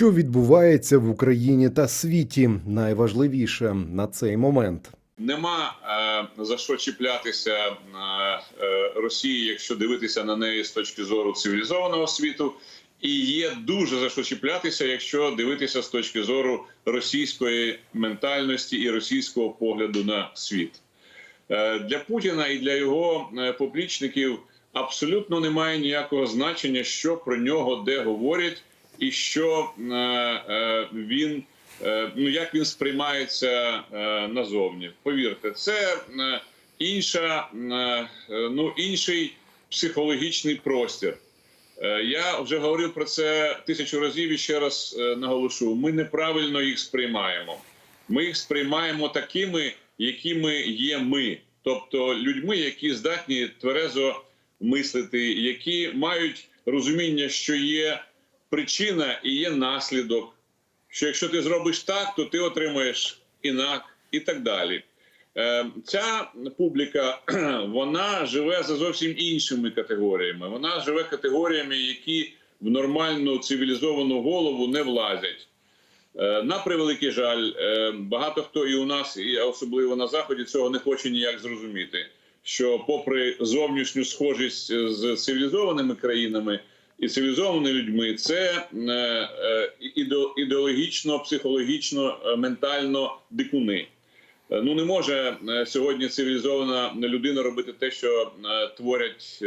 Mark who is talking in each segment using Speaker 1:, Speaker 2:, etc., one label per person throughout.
Speaker 1: Що відбувається в Україні та світі, найважливіше на цей момент.
Speaker 2: Нема е, за що чіплятися е, е, Росії, якщо дивитися на неї з точки зору цивілізованого світу, і є дуже за що чіплятися, якщо дивитися з точки зору російської ментальності і російського погляду на світ. Е, для Путіна і для його е, поплічників абсолютно немає ніякого значення, що про нього де говорять, і що е, е, він е, ну як він сприймається назовні. Повірте, це інша, ну інший психологічний простір. Я вже говорив про це тисячу разів і ще раз наголошу: ми неправильно їх сприймаємо. Ми їх сприймаємо такими, якими є ми, тобто людьми, які здатні тверезо мислити, які мають розуміння, що є причина і є наслідок. Що якщо ти зробиш так, то ти отримаєш інак і так далі. Е, Ця публіка вона живе за зовсім іншими категоріями. Вона живе категоріями, які в нормальну цивілізовану голову не влазять. Е, На превеликий жаль, е, багато хто і у нас, і особливо на заході, цього не хоче ніяк зрозуміти. Що, попри зовнішню схожість з цивілізованими країнами і цивілізованими людьми, це е, е, ідеологічно, психологічно, е, ментально дикуни. Ну не може сьогодні цивілізована людина робити те, що творять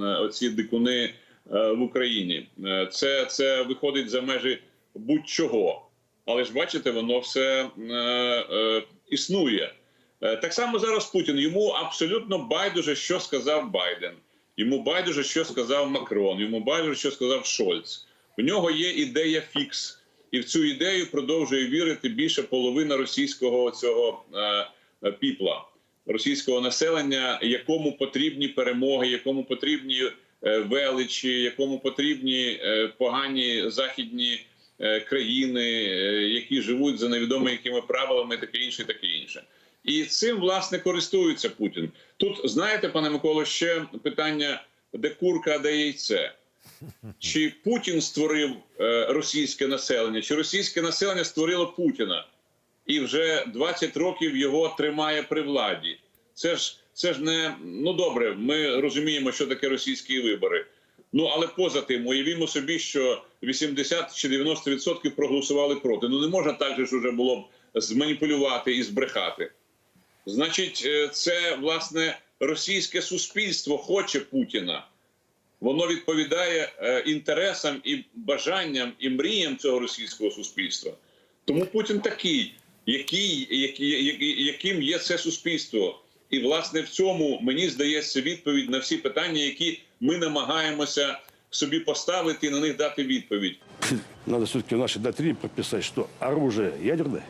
Speaker 2: оці дикуни в Україні. Це, це виходить за межі будь-чого. Але ж бачите, воно все е, е, існує. Так само зараз Путін. Йому абсолютно байдуже, що сказав Байден. Йому байдуже, що сказав Макрон. Йому байдуже, що сказав Шольц. У нього є ідея фікс, і в цю ідею продовжує вірити більше половина російського цього е, е, піпла, російського населення, якому потрібні перемоги, якому потрібні е, величі, якому потрібні е, погані західні е, країни, е, які живуть за невідомо якими правилами, таке інше, таке інше. І цим власне користується Путін. Тут знаєте, пане Миколо, ще питання: де курка, де яйце? Чи Путін створив е, російське населення, чи російське населення створило Путіна, і вже 20 років його тримає при владі? Це ж це ж не ну добре. Ми розуміємо, що таке російські вибори. Ну але поза тим, уявімо собі, що 80 чи 90% проголосували проти. Ну не можна так же ж уже було б зманіпулювати і збрехати. Значить, е, це власне російське суспільство хоче Путіна. Воно відповідає е, інтересам і бажанням і мріям цього російського суспільства. Тому Путін такий, який, який, яким є це суспільство. І власне в цьому мені здається відповідь на всі питання, які ми намагаємося собі поставити і на них дати відповідь.
Speaker 3: Надо все-таки в нашей доктрине прописать, что оружие ядерное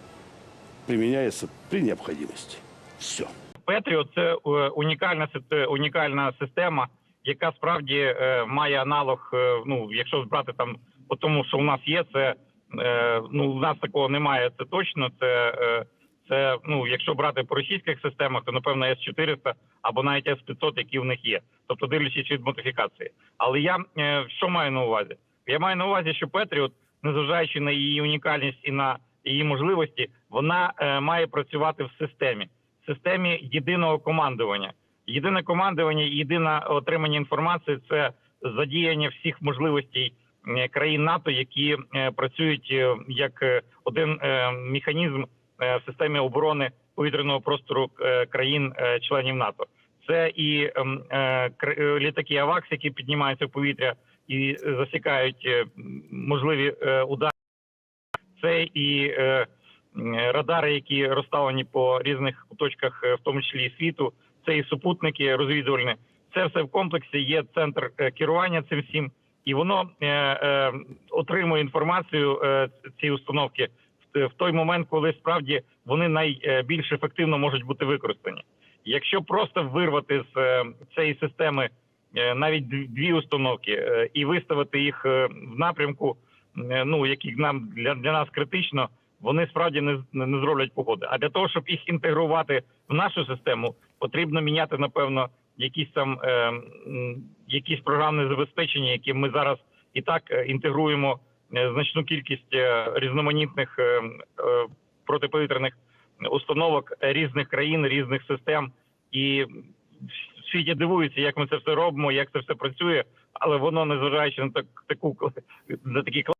Speaker 3: применяется при необходимости. Все.
Speaker 4: Петріот це е, унікальна сит- унікальна система, яка справді е, має аналог. е, Ну, якщо брати там по тому, що у нас є, це е, ну у нас такого немає. Це точно. Це е, це ну, якщо брати по російських системах, то напевно С 400 або навіть С 500 які в них є. Тобто дивлячись від модифікації. Але я е, що маю на увазі? Я маю на увазі, що Петріот, незважаючи на її унікальність і на її можливості, вона е, має працювати в системі системі єдиного командування. Єдине командування і єдине отримання інформації це задіяння всіх можливостей країн НАТО, які е, працюють е, як е, один механізм в системі оборони повітряного простору країн-членів НАТО. Це і літаки АВАКС, які піднімаються в повітря і засікають можливі удари. Це і радари, які розставлені по різних куточках, е, в тому числі і світу. Це і супутники розвідувальні. Це все в комплексі. Є центр е, керування цим всім, і воно е, е, отримує інформацію е, ці установки в, той момент, коли справді вони найбільш ефективно можуть бути використані. Якщо просто вирвати з е, цієї системи е, навіть дві- установки е, і виставити їх е, в напрямку, е, ну який нам для, для нас критично, вони справді не, з- не зроблять погоди. А для того, щоб їх інтегрувати в нашу систему, потрібно міняти напевно якісь там е, якісь програмне забезпечення, які ми зараз і так е, інтегруємо е, значну кількість е, різноманітних протиповітряних установок різних країн, різних систем, і світі дивуються, як ми це все робимо, як це все працює, але воно незважаючи на так таку на такі кла-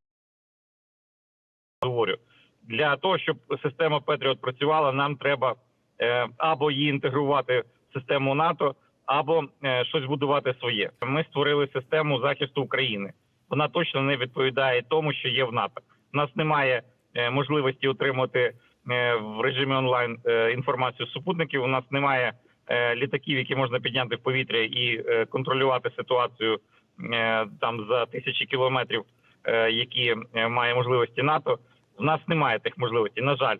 Speaker 4: говорю. Для того, щоб система Петріот працювала, нам треба е, або її інтегрувати в систему НАТО, або е, щось будувати своє. Ми створили систему захисту України. Вона точно не відповідає тому, що є в НАТО. У нас немає е, можливості отримати в режимі онлайн інформацію супутників. У нас немає літаків, які можна підняти в повітря і контролювати ситуацію там за тисячі кілометрів, які має можливості НАТО. У нас немає тих можливостей. На жаль,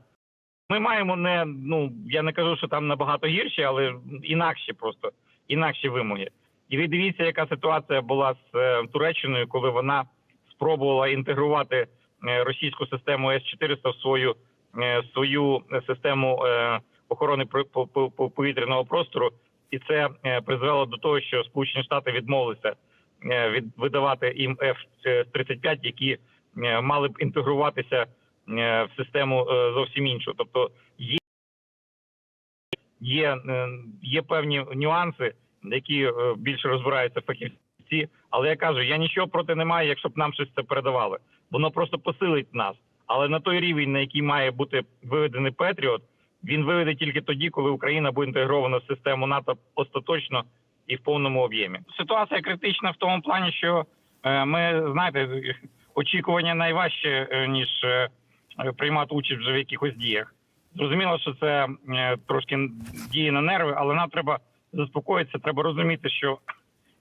Speaker 4: ми маємо не ну я не кажу, що там набагато гірші, але інакші просто інакші вимоги. І ви дивіться, яка ситуація була з е, Туреччиною, коли вона спробувала інтегрувати е, російську систему С-400 в свою е, свою систему е, охорони повітряного простору, і це е, призвело до того, що Сполучені Штати відмовилися е, від видавати їм F-35, які е, мали б інтегруватися е, в систему е, зовсім іншу. Тобто є, є, е, є певні нюанси, які е, більше розбираються фахівці. Але я кажу, я нічого проти не маю, якщо б нам щось це передавали. Воно просто посилить нас. Але на той рівень, на який має бути виведений Петріот, він виведе тільки тоді, коли Україна буде інтегрована в систему НАТО остаточно і в повному об'ємі. Ситуація критична в тому плані, що е, ми знаєте, очікування найважче е, ніж е, приймати участь вже в якихось діях. Зрозуміло, що це е, трошки діє на нерви, але нам треба заспокоїтися. Треба розуміти, що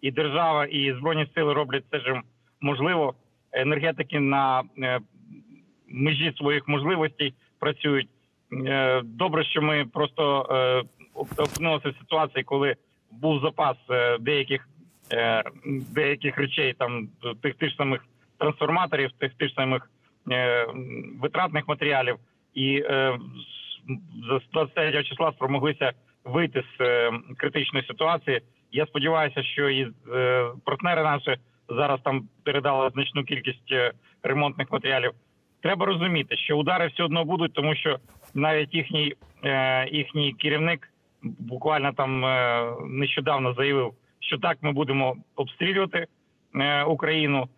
Speaker 4: і держава, і збройні сили роблять це ж можливо. Енергетики на е, межі своїх можливостей працюють. Е, Добре, що ми просто е, опинилися в ситуації, коли був запас е, деяких е, деяких речей, там тих тих самих трансформаторів, тих тих самих е, витратних матеріалів, і е, з- з 23 числа спромоглися вийти з е, критичної ситуації. Я сподіваюся, що і е, партнери наші зараз там передали значну кількість е, ремонтних матеріалів. Треба розуміти, що удари все одно будуть, тому що навіть їхній е, їхній керівник буквально там е, нещодавно заявив, що так ми будемо обстрілювати е, Україну.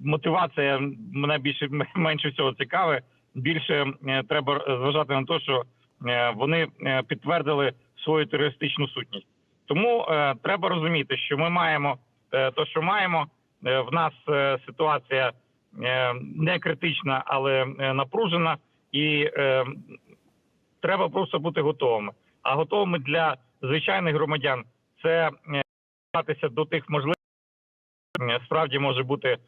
Speaker 4: Мотивація мене більше менше всього цікаве. Більше е, треба зважати на те, що е, вони е, підтвердили свою терористичну сутність. Тому треба розуміти, що ми маємо те, що маємо. В нас ситуація не критична, але напружена, і треба просто бути готовими. А готовими для звичайних громадян це до тих можливостей. Справді може бути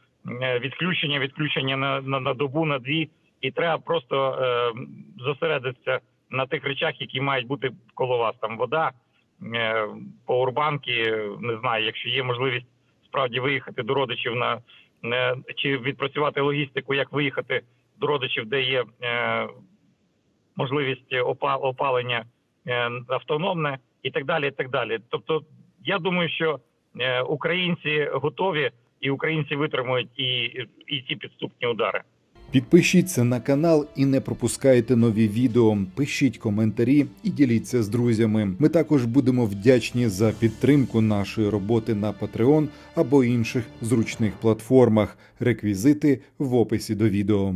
Speaker 4: відключення, відключення на, на, на добу, на дві, і треба просто е, зосередитися на тих речах, які мають бути коло вас. Там вода, е, поwerbanки, не знаю, якщо є можливість справді виїхати до родичів на е, чи відпрацювати логістику, як виїхати до родичів, де є е, можливість опа- опалення е, автономне і так далі. І так далі. Тобто, я думаю, що е, українці готові і українці витримують і, і ці підступні удари.
Speaker 1: Підпишіться на канал і не пропускайте нові відео. Пишіть коментарі і діліться з друзями. Ми також будемо вдячні за підтримку нашої роботи на Patreon або інших зручних платформах. Реквізити в описі до відео.